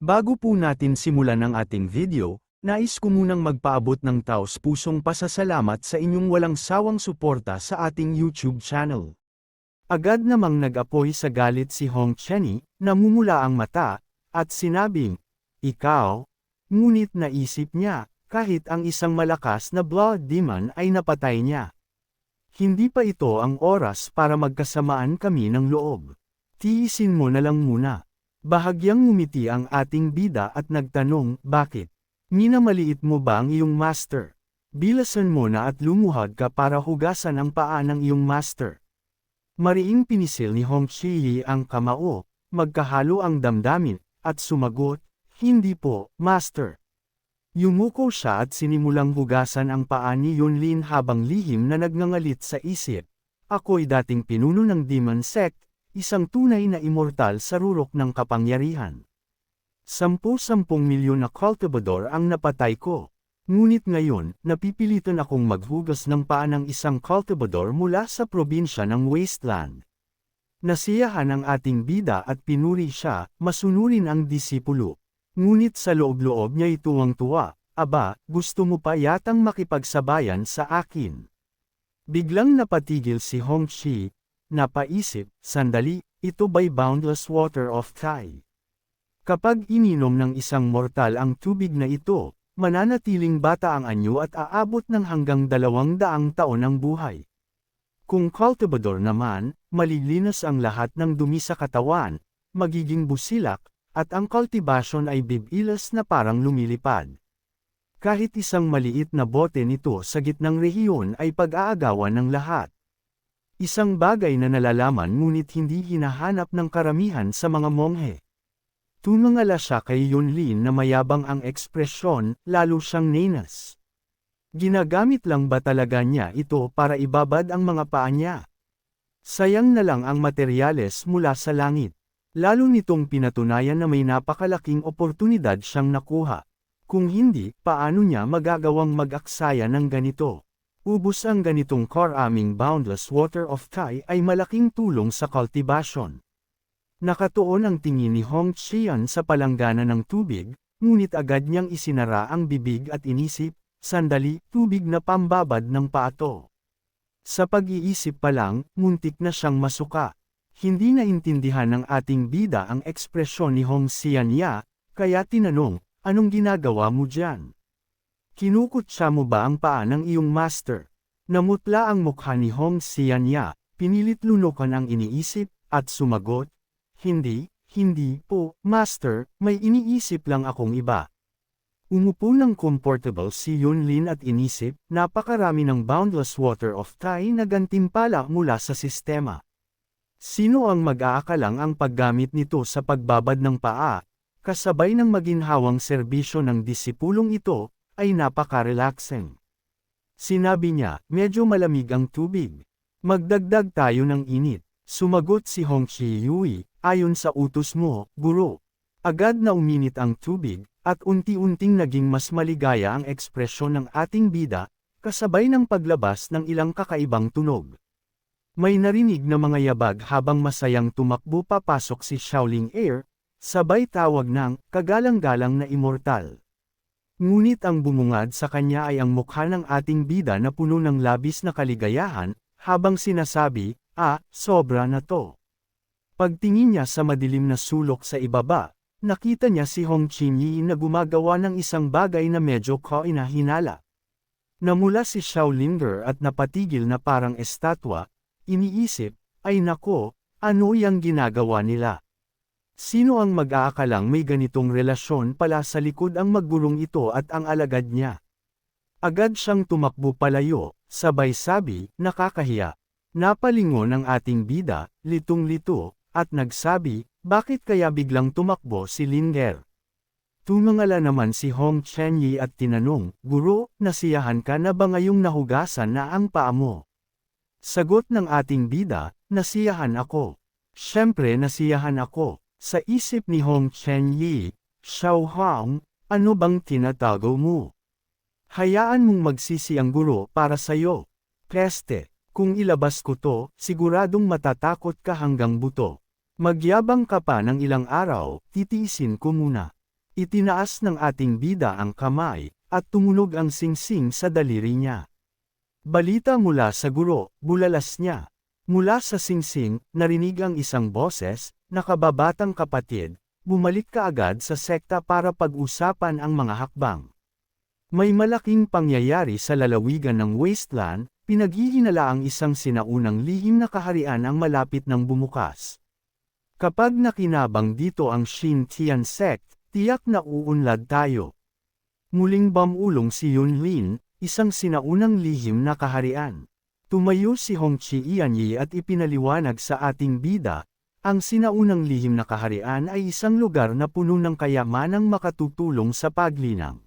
Bago po natin simulan ang ating video, nais ko munang magpaabot ng taos pusong pasasalamat sa inyong walang sawang suporta sa ating YouTube channel. Agad namang nag-apoy sa galit si Hong Chenny, namumula ang mata, at sinabing, Ikaw? Ngunit naisip niya, kahit ang isang malakas na blood demon ay napatay niya. Hindi pa ito ang oras para magkasamaan kami ng loob. Tiisin mo na lang muna. Bahagyang ngumiti ang ating bida at nagtanong, bakit? Minamaliit mo ba ang iyong master? Bilasan mo na at lumuhad ka para hugasan ang paa ng iyong master. Mariing pinisil ni Hong Chi ang kamao, magkahalo ang damdamin, at sumagot, hindi po, master. Yumuko siya at sinimulang hugasan ang paa ni Yunlin habang lihim na nagngangalit sa isip. Ako'y dating pinuno ng Demon Sect, isang tunay na immortal sa rurok ng kapangyarihan. Sampu-sampung milyon na cultivador ang napatay ko. Ngunit ngayon, napipilitan akong maghugas ng paa ng isang cultivador mula sa probinsya ng Wasteland. Nasiyahan ang ating bida at pinuri siya, masunurin ang disipulo. Ngunit sa loob-loob niya ituwang-tuwa, aba, gusto mo pa yatang makipagsabayan sa akin. Biglang napatigil si Hong Chi, napaisip, sandali, ito ba'y boundless water of Thai? Kapag ininom ng isang mortal ang tubig na ito, mananatiling bata ang anyo at aabot ng hanggang dalawang daang taon ang buhay. Kung cultivador naman, malilinas ang lahat ng dumi sa katawan, magiging busilak, at ang cultivation ay bibilas na parang lumilipad. Kahit isang maliit na bote nito sa gitnang rehiyon ay pag-aagawan ng lahat. Isang bagay na nalalaman ngunit hindi hinahanap ng karamihan sa mga monghe. Tumangala siya kay Yunlin na mayabang ang ekspresyon, lalo siyang nenas. Ginagamit lang ba talaga niya ito para ibabad ang mga paa niya? Sayang na lang ang materyales mula sa langit. Lalo nitong pinatunayan na may napakalaking oportunidad siyang nakuha. Kung hindi, paano niya magagawang mag-aksaya ng ganito? Ubus ang ganitong karaming boundless water of Thai ay malaking tulong sa cultivation. Nakatuon ang tingin ni Hong Qian sa palanggana ng tubig, ngunit agad niyang isinara ang bibig at inisip, sandali, tubig na pambabad ng paato. Sa pag-iisip pa lang, muntik na siyang masuka. Hindi naintindihan ng ating bida ang ekspresyon ni Hong Xian Ya, kaya tinanong, anong ginagawa mo dyan? Kinukutsa mo ba ang paa ng iyong master? Namutla ang mukha ni Hong Xian Ya, pinilit lunukan ang iniisip, at sumagot, Hindi, hindi po, master, may iniisip lang akong iba. Umupo ng comfortable si Yunlin at inisip, napakarami ng boundless water of Thai na gantimpala mula sa sistema. Sino ang mag-aakalang ang paggamit nito sa pagbabad ng paa, kasabay ng maginhawang serbisyo ng disipulong ito, ay napaka-relaxing. Sinabi niya, medyo malamig ang tubig. Magdagdag tayo ng init. Sumagot si Hong Chi Yui, ayon sa utos mo, guro. Agad na uminit ang tubig, at unti-unting naging mas maligaya ang ekspresyon ng ating bida, kasabay ng paglabas ng ilang kakaibang tunog. May narinig na mga yabag habang masayang tumakbo papasok si Shaoling Air, sabay tawag ng kagalang-galang na immortal. Ngunit ang bumungad sa kanya ay ang mukha ng ating bida na puno ng labis na kaligayahan, habang sinasabi, ah, sobra na to. Pagtingin niya sa madilim na sulok sa ibaba, nakita niya si Hong Chinyi na gumagawa ng isang bagay na medyo kainahinala. Namula si Shaolinger at napatigil na parang estatwa, iniisip, ay nako, ano yang ginagawa nila? Sino ang mag-aakalang may ganitong relasyon pala sa likod ang maggulong ito at ang alagad niya? Agad siyang tumakbo palayo, sabay sabi, nakakahiya. Napalingon ang ating bida, litong-lito, at nagsabi, bakit kaya biglang tumakbo si Linger? Tumangala naman si Hong Chenyi at tinanong, Guro, nasiyahan ka na ba ngayong nahugasan na ang paa mo? Sagot ng ating bida, nasiyahan ako. Siyempre nasiyahan ako. Sa isip ni Hong Chen Yi, Xiao Huang, ano bang tinatago mo? Hayaan mong magsisi ang guro para sa'yo. Peste, kung ilabas ko to, siguradong matatakot ka hanggang buto. Magyabang ka pa ng ilang araw, titiisin ko muna. Itinaas ng ating bida ang kamay, at tumunog ang singsing sa daliri niya. Balita mula sa guro, bulalas niya. Mula sa singsing, narinig ang isang boses, nakababatang kapatid, bumalik ka agad sa sekta para pag-usapan ang mga hakbang. May malaking pangyayari sa lalawigan ng wasteland, pinaghihinala ang isang sinaunang lihim na kaharian ang malapit ng bumukas. Kapag nakinabang dito ang Shin Tian sect, tiyak na uunlad tayo. Muling bamulong si Yun Lin, isang sinaunang lihim na kaharian. Tumayo si Hong Chi Ianyi at ipinaliwanag sa ating bida, ang sinaunang lihim na kaharian ay isang lugar na puno ng kayamanang makatutulong sa paglinang.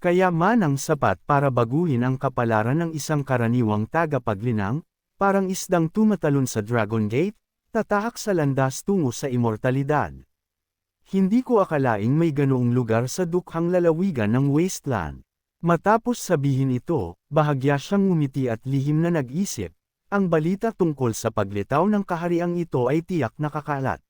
Kayamanang sapat para baguhin ang kapalaran ng isang karaniwang tagapaglinang, parang isdang tumatalon sa Dragon Gate, tatahak sa landas tungo sa immortalidad. Hindi ko akalaing may ganoong lugar sa dukhang lalawigan ng wasteland. Matapos sabihin ito, bahagya siyang ngumiti at lihim na nag-isip, ang balita tungkol sa paglitaw ng kahariang ito ay tiyak nakakalat.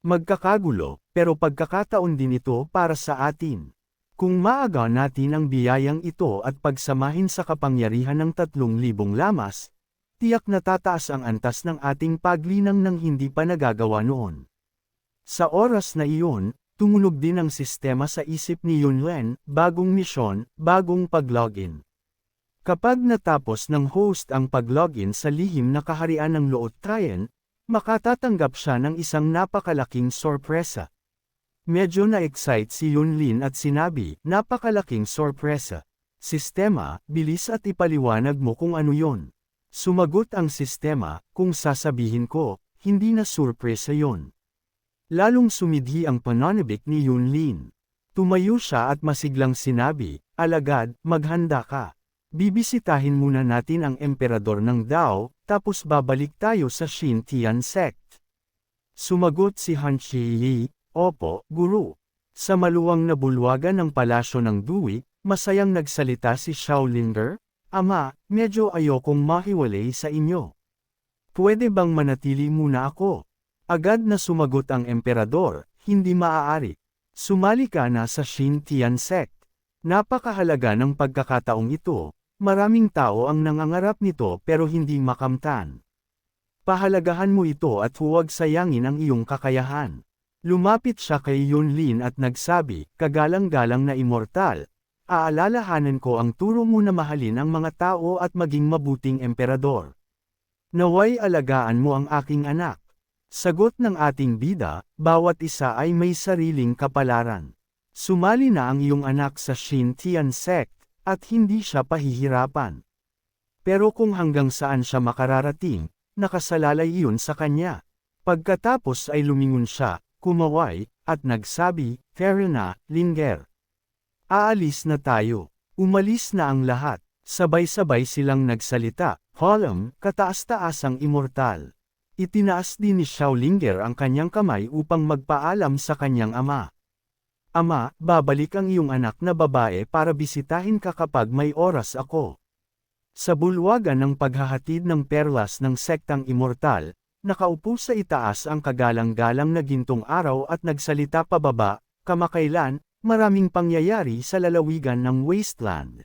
Magkakagulo, pero pagkakataon din ito para sa atin. Kung maaga natin ang biyayang ito at pagsamahin sa kapangyarihan ng tatlong libong lamas, tiyak na tataas ang antas ng ating paglinang ng hindi pa nagagawa noon. Sa oras na iyon, tumunog din ang sistema sa isip ni Yunlen, bagong misyon, bagong pag-login. Kapag natapos ng host ang pag-login sa lihim na kaharian ng Loot Trien, makatatanggap siya ng isang napakalaking sorpresa. Medyo na-excite si Yunlin at sinabi, napakalaking sorpresa. Sistema, bilis at ipaliwanag mo kung ano yon. Sumagot ang sistema, kung sasabihin ko, hindi na sorpresa yon. Lalong sumidhi ang pananabik ni Yunlin. Tumayo siya at masiglang sinabi, alagad, maghanda ka. Bibisitahin muna natin ang emperador ng Dao, tapos babalik tayo sa Shin Tian sect. Sumagot si Han Chi Yi, Opo, Guru. Sa maluwang na bulwagan ng palasyo ng Dewey, masayang nagsalita si Shaolinger, Ama, medyo ayokong mahiwalay sa inyo. Pwede bang manatili muna ako? Agad na sumagot ang emperador, hindi maaari. Sumali ka na sa Shin Tian sect. Napakahalaga ng pagkakataong ito, maraming tao ang nangangarap nito pero hindi makamtan. Pahalagahan mo ito at huwag sayangin ang iyong kakayahan. Lumapit siya kay Yunlin at nagsabi, kagalang-galang na immortal, aalalahanan ko ang turo mo na mahalin ang mga tao at maging mabuting emperador. Naway alagaan mo ang aking anak. Sagot ng ating bida, bawat isa ay may sariling kapalaran. Sumali na ang iyong anak sa Shin Tian sect, at hindi siya pahihirapan. Pero kung hanggang saan siya makararating, nakasalalay iyon sa kanya. Pagkatapos ay lumingon siya, kumaway, at nagsabi, Fair na, Linger. Aalis na tayo. Umalis na ang lahat. Sabay-sabay silang nagsalita, Column, kataas-taasang immortal. Itinaas din ni Xiaolinger ang kanyang kamay upang magpaalam sa kanyang ama. Ama, babalik ang iyong anak na babae para bisitahin ka kapag may oras ako. Sa bulwagan ng paghahatid ng perlas ng sektang immortal, Nakaupo sa itaas ang kagalang-galang na gintong araw at nagsalita pababa, kamakailan, maraming pangyayari sa lalawigan ng wasteland.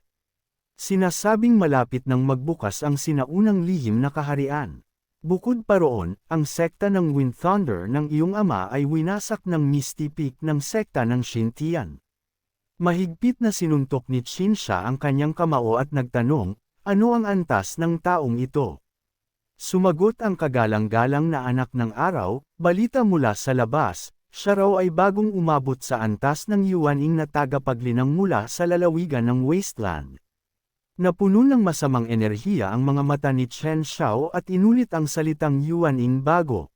Sinasabing malapit nang magbukas ang sinaunang lihim na kaharian. Bukod pa roon, ang sekta ng Wind Thunder ng iyong ama ay winasak ng Misty Peak ng sekta ng Shintian. Mahigpit na sinuntok ni Chinsha ang kanyang kamao at nagtanong, ano ang antas ng taong ito? Sumagot ang kagalang-galang na anak ng araw, balita mula sa labas, siya raw ay bagong umabot sa antas ng Yuaning na tagapaglinang mula sa lalawigan ng wasteland. Napuno ng masamang enerhiya ang mga mata ni Chen Xiao at inulit ang salitang Yuaning bago.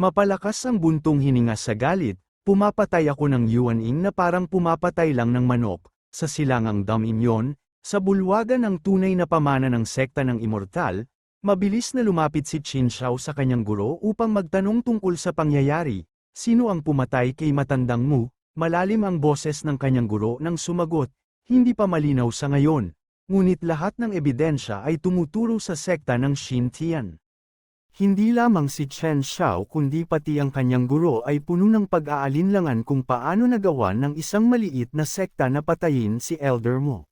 Mapalakas ang buntong hininga sa galit, pumapatay ako ng Yuaning na parang pumapatay lang ng manok, sa silangang Dominion, sa bulwagan ng tunay na pamana ng sekta ng immortal, Mabilis na lumapit si Chin Xiao sa kanyang guro upang magtanong tungkol sa pangyayari, sino ang pumatay kay matandang mu, malalim ang boses ng kanyang guro nang sumagot, hindi pa malinaw sa ngayon, ngunit lahat ng ebidensya ay tumuturo sa sekta ng Shin Tian. Hindi lamang si Chen Xiao kundi pati ang kanyang guro ay puno ng pag-aalinlangan kung paano nagawa ng isang maliit na sekta na patayin si Elder Mo.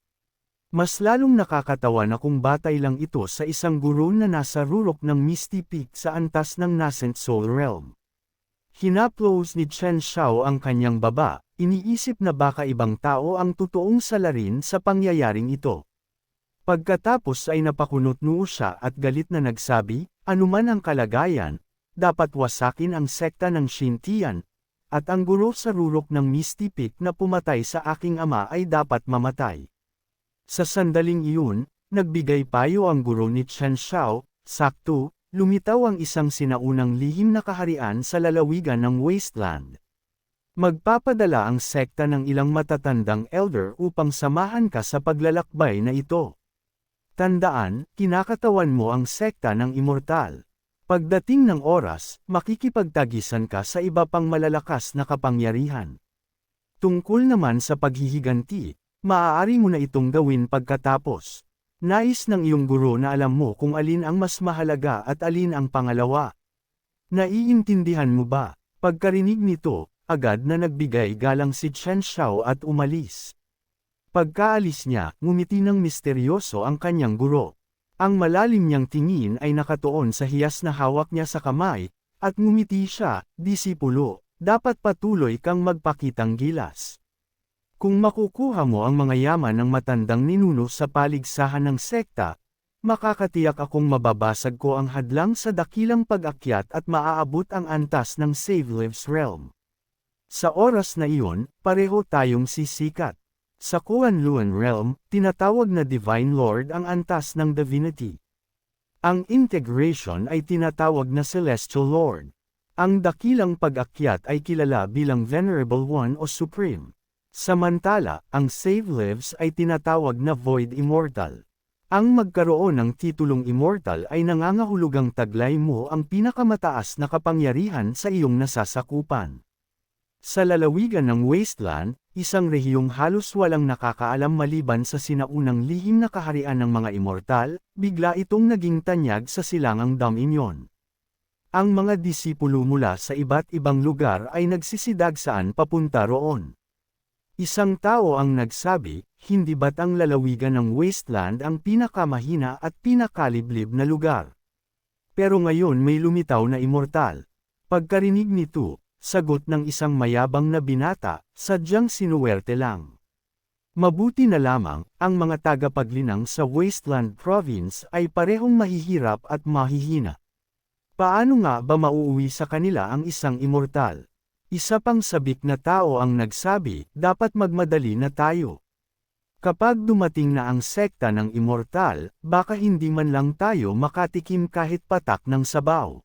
Mas lalong nakakatawa na kung batay lang ito sa isang guro na nasa rurok ng Misty Peak sa antas ng Nascent Soul Realm. Hinaplos ni Chen Xiao ang kanyang baba, iniisip na baka ibang tao ang totoong salarin sa pangyayaring ito. Pagkatapos ay napakunot noo siya at galit na nagsabi, anuman ang kalagayan, dapat wasakin ang sekta ng Shintian, at ang guro sa rurok ng Misty Peak na pumatay sa aking ama ay dapat mamatay. Sa sandaling iyon, nagbigay payo ang guro ni Chen Xiao, sakto, lumitaw ang isang sinaunang lihim na kaharian sa lalawigan ng wasteland. Magpapadala ang sekta ng ilang matatandang elder upang samahan ka sa paglalakbay na ito. Tandaan, kinakatawan mo ang sekta ng immortal. Pagdating ng oras, makikipagtagisan ka sa iba pang malalakas na kapangyarihan. Tungkol naman sa paghihiganti, maaari mo na itong gawin pagkatapos. Nais ng iyong guro na alam mo kung alin ang mas mahalaga at alin ang pangalawa. Naiintindihan mo ba? Pagkarinig nito, agad na nagbigay galang si Chen Xiao at umalis. Pagkaalis niya, ngumiti ng misteryoso ang kanyang guro. Ang malalim niyang tingin ay nakatuon sa hiyas na hawak niya sa kamay, at ngumiti siya, disipulo, dapat patuloy kang magpakitang gilas. Kung makukuha mo ang mga yaman ng matandang ninuno sa paligsahan ng sekta, makakatiyak akong mababasag ko ang hadlang sa dakilang pag-akyat at maaabot ang antas ng Save Lives Realm. Sa oras na iyon, pareho tayong sisikat. Sa Kuan-Luan realm, tinatawag na Divine Lord ang antas ng divinity. Ang integration ay tinatawag na Celestial Lord. Ang dakilang pag-akyat ay kilala bilang Venerable One o Supreme. Samantala, ang Save Lives ay tinatawag na Void Immortal. Ang magkaroon ng titulong immortal ay nangangahulugang taglay mo ang pinakamataas na kapangyarihan sa iyong nasasakupan. Sa lalawigan ng wasteland, isang rehiyong halos walang nakakaalam maliban sa sinaunang lihim na kaharian ng mga immortal, bigla itong naging tanyag sa silangang Dominion. Ang mga disipulo mula sa iba't ibang lugar ay nagsisidagsaan papunta roon. Isang tao ang nagsabi, hindi ba't ang lalawigan ng wasteland ang pinakamahina at pinakaliblib na lugar? Pero ngayon may lumitaw na immortal. Pagkarinig nito, Sagot ng isang mayabang na binata, sadyang sinuwerte lang. Mabuti na lamang, ang mga tagapaglinang sa Wasteland Province ay parehong mahihirap at mahihina. Paano nga ba mauuwi sa kanila ang isang immortal? Isa pang sabik na tao ang nagsabi, dapat magmadali na tayo. Kapag dumating na ang sekta ng immortal, baka hindi man lang tayo makatikim kahit patak ng sabaw.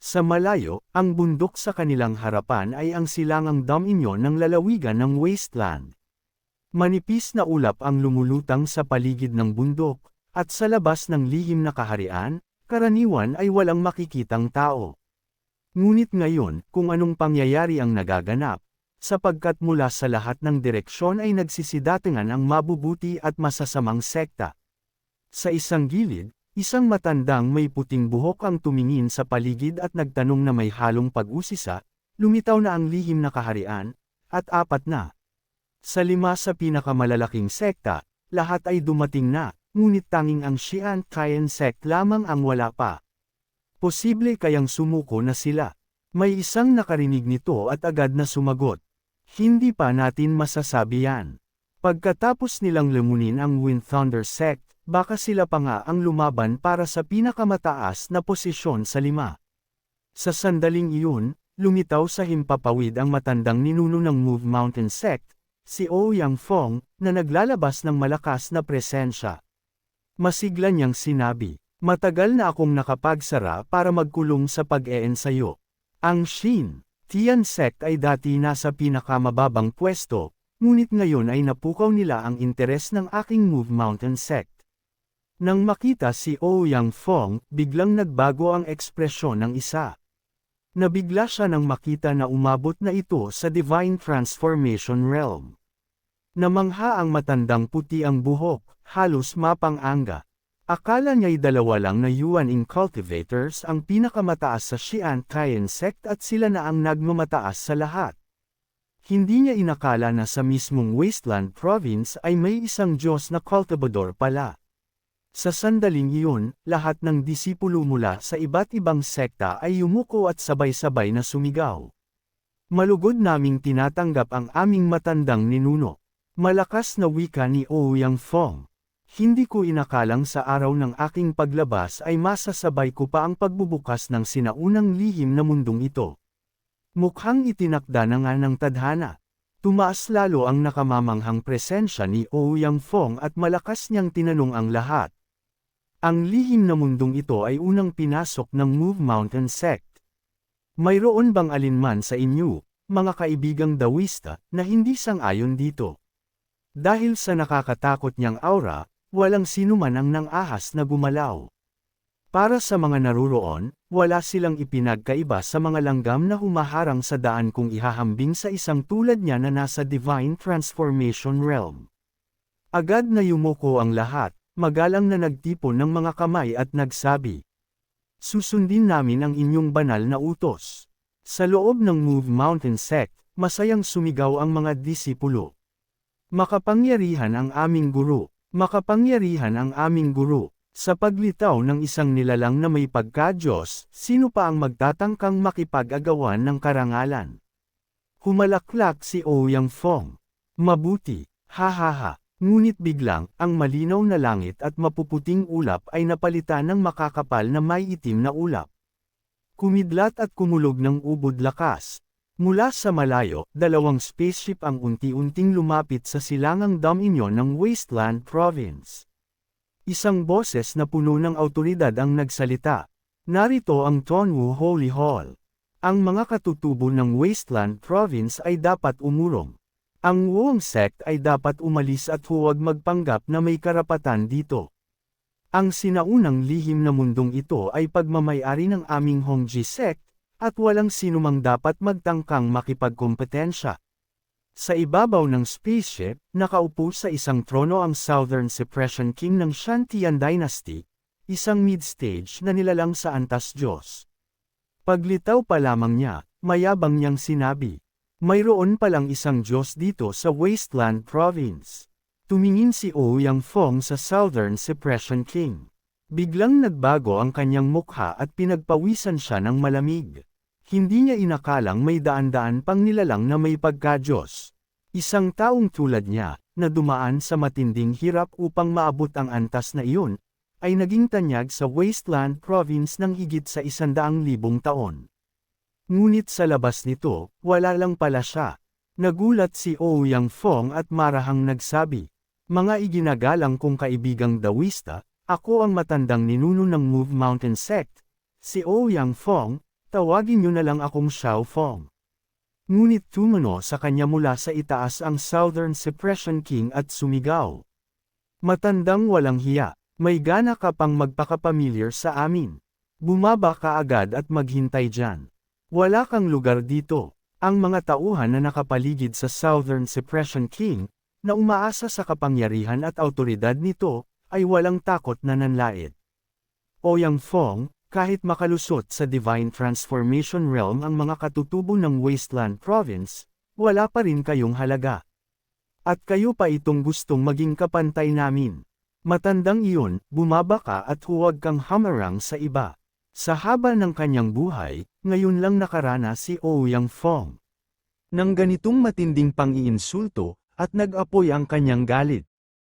Sa malayo, ang bundok sa kanilang harapan ay ang silangang dominion ng lalawigan ng wasteland. Manipis na ulap ang lumulutang sa paligid ng bundok, at sa labas ng lihim na kaharian, karaniwan ay walang makikitang tao. Ngunit ngayon, kung anong pangyayari ang nagaganap, sapagkat mula sa lahat ng direksyon ay nagsisidatingan ang mabubuti at masasamang sekta. Sa isang gilid, Isang matandang may puting buhok ang tumingin sa paligid at nagtanong na may halong pag-usisa, lumitaw na ang lihim na kaharian, at apat na. Sa lima sa pinakamalalaking sekta, lahat ay dumating na, ngunit tanging ang Xi'an Kayan sect lamang ang wala pa. Posible kayang sumuko na sila. May isang nakarinig nito at agad na sumagot. Hindi pa natin masasabi yan. Pagkatapos nilang lumunin ang Wind Thunder sect, baka sila pa nga ang lumaban para sa pinakamataas na posisyon sa lima. Sa sandaling iyon, lumitaw sa himpapawid ang matandang ninuno ng Move Mountain Sect, si Ouyang Fong, na naglalabas ng malakas na presensya. Masigla niyang sinabi, matagal na akong nakapagsara para magkulong sa pag-eensayo. Ang Shin, Tian Sect ay dati nasa pinakamababang pwesto, ngunit ngayon ay napukaw nila ang interes ng aking Move Mountain Sect. Nang makita si Ouyang Fong, biglang nagbago ang ekspresyon ng isa. Nabigla siya nang makita na umabot na ito sa Divine Transformation Realm. Namangha ang matandang puti ang buhok, halos mapang-anga. Akala niya'y dalawa lang na Yuan Ing cultivators ang pinakamataas sa Xi'an Kayan sect at sila na ang nagmamataas sa lahat. Hindi niya inakala na sa mismong Wasteland Province ay may isang Diyos na cultivador pala. Sa sandaling iyon, lahat ng disipulo mula sa iba't ibang sekta ay yumuko at sabay-sabay na sumigaw. Malugod naming tinatanggap ang aming matandang ninuno. Malakas na wika ni Ouyang Fong. Hindi ko inakalang sa araw ng aking paglabas ay masasabay ko pa ang pagbubukas ng sinaunang lihim na mundong ito. Mukhang itinakda na nga ng tadhana. Tumaas lalo ang nakamamanghang presensya ni Ouyang Fong at malakas niyang tinanong ang lahat. Ang lihim na mundong ito ay unang pinasok ng Move Mountain Sect. Mayroon bang alinman sa inyo, mga kaibigang Dawista, na hindi sang-ayon dito? Dahil sa nakakatakot niyang aura, walang sinuman ang nang-ahas na gumalaw. Para sa mga naruroon, wala silang ipinagkaiba sa mga langgam na humaharang sa daan kung ihahambing sa isang tulad niya na nasa Divine Transformation Realm. Agad na yumuko ang lahat, magalang na nagtipon ng mga kamay at nagsabi, Susundin namin ang inyong banal na utos. Sa loob ng Move Mountain Sect, masayang sumigaw ang mga disipulo. Makapangyarihan ang aming guro, makapangyarihan ang aming guro. Sa paglitaw ng isang nilalang na may pagka-Diyos, sino pa ang magtatangkang makipag-agawan ng karangalan? Humalaklak si Ouyang Fong. Mabuti, ha ha ha. Ngunit biglang, ang malinaw na langit at mapuputing ulap ay napalitan ng makakapal na may itim na ulap. Kumidlat at kumulog ng ubod lakas. Mula sa malayo, dalawang spaceship ang unti-unting lumapit sa silangang Dominion ng Wasteland Province. Isang boses na puno ng autoridad ang nagsalita. Narito ang Tonwu Holy Hall. Ang mga katutubo ng Wasteland Province ay dapat umurong. Ang Wuong sect ay dapat umalis at huwag magpanggap na may karapatan dito. Ang sinaunang lihim na mundong ito ay pagmamayari ng aming Hongji sect, at walang sinumang dapat magtangkang makipagkompetensya. Sa ibabaw ng spaceship, nakaupo sa isang trono ang Southern Suppression King ng Shantian Dynasty, isang mid-stage na nilalang sa Antas Diyos. Paglitaw pa lamang niya, mayabang niyang sinabi, mayroon palang isang Diyos dito sa Wasteland Province. Tumingin si Ouyang Fong sa Southern Suppression King. Biglang nagbago ang kanyang mukha at pinagpawisan siya ng malamig. Hindi niya inakalang may daan-daan pang nilalang na may pagka-Diyos. Isang taong tulad niya, na dumaan sa matinding hirap upang maabot ang antas na iyon, ay naging tanyag sa Wasteland Province ng higit sa isandaang libong taon. Ngunit sa labas nito, wala lang pala siya. Nagulat si Ouyang Fong at marahang nagsabi, Mga iginagalang kong kaibigang Dawista, ako ang matandang ninuno ng Move Mountain Sect. Si Ouyang Fong, tawagin niyo na lang akong Xiao Fong. Ngunit tumano sa kanya mula sa itaas ang Southern Suppression King at sumigaw. Matandang walang hiya, may gana ka pang magpakapamilyar sa amin. Bumaba ka agad at maghintay dyan. Wala kang lugar dito. Ang mga tauhan na nakapaligid sa Southern Suppression King, na umaasa sa kapangyarihan at autoridad nito, ay walang takot na nanlait. Oyang Fong, kahit makalusot sa Divine Transformation Realm ang mga katutubo ng Wasteland Province, wala pa rin kayong halaga. At kayo pa itong gustong maging kapantay namin. Matandang iyon, bumaba ka at huwag kang hamarang sa iba. Sa haba ng kanyang buhay, ngayon lang nakarana si Ouyang Fong. Nang ganitong matinding pang-iinsulto, at nag-apoy ang kanyang galit.